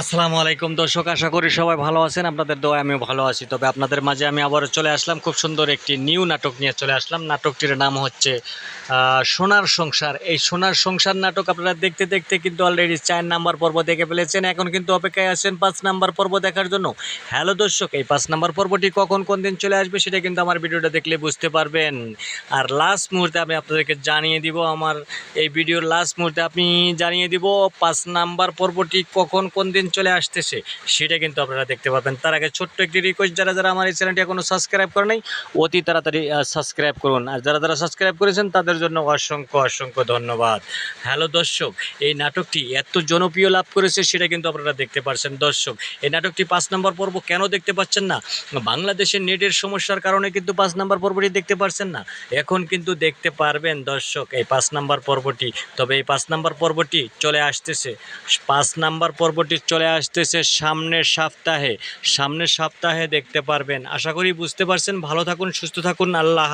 আসসালামু আলাইকুম দর্শক, আশা করি সবাই ভালো আছেন, আপনাদের দোয়া আমিও ভালো আছি। তবে আপনাদের মাঝে আমি আবারও চলে আসলাম, খুব সুন্দর একটি নিউ নাটক নিয়ে চলে আসলাম। নাটকটির নাম হচ্ছে সোনার সংসার। এই সোনার সংসার নাটক আপনারা দেখতে দেখতে কিন্তু অলরেডি চার নাম্বার পর্ব দেখে ফেলেছেন। এখন কিন্তু অপেক্ষায় আছেন পাঁচ নাম্বার পর্ব দেখার জন্য। হ্যালো দর্শক, এই পাঁচ নাম্বার পর্বটি কখন, কোন দিন চলে আসবে সেটা কিন্তু আমার ভিডিওটা দেখলে বুঝতে পারবেন। আর লাস্ট মুহূর্তে আমি আপনাদেরকে জানিয়ে দিব, আমার এই ভিডিওর লাস্ট মুহূর্তে আপনি জানিয়ে দিব, পাঁচ নাম্বার পর্বটি কখন, কোন দিন চলে আসতেছে, সেটা কিন্তু আপনারা দেখতে পাবেন। তার আগে ছোট্ট একটি রিকোয়েস্ট যারা যারা আমার এই চ্যানেলটি এখনও সাবস্ক্রাইব করে নাই, অতি তাড়াতাড়ি সাবস্ক্রাইব করুন। আর যারা যারা সাবস্ক্রাইব করেছেন, তাদের জন্য অসংখ্য অসংখ্য ধন্যবাদ। হ্যালো দর্শক, এই নাটকটি এত জনপ্রিয় লাভ করেছে, সেটা কিন্তু আপনারা দেখতে পাচ্ছেন দর্শক, এই নাটকটি পাঁচ নম্বর পর্ব কেন দেখতে পাচ্ছেন না? বাংলাদেশের নেটের সমস্যার কারণে কিন্তু পাঁচ নম্বর পর্বটি দেখতে পারছেন না। এখন কিন্তু দেখতে পারবেন দর্শক, এই পাঁচ নাম্বার পর্বটি। তবে এই পাঁচ নাম্বার পর্বটি চলে আসতেছে। পাঁচ নাম্বার পর্বটি চলে আসতেছে সামনের সপ্তাহে। সামনের সপ্তাহে দেখতে পারবেন। আশা করি বুঝতে পারছেন। ভালো থাকুন, সুস্থ থাকুন। আল্লাহ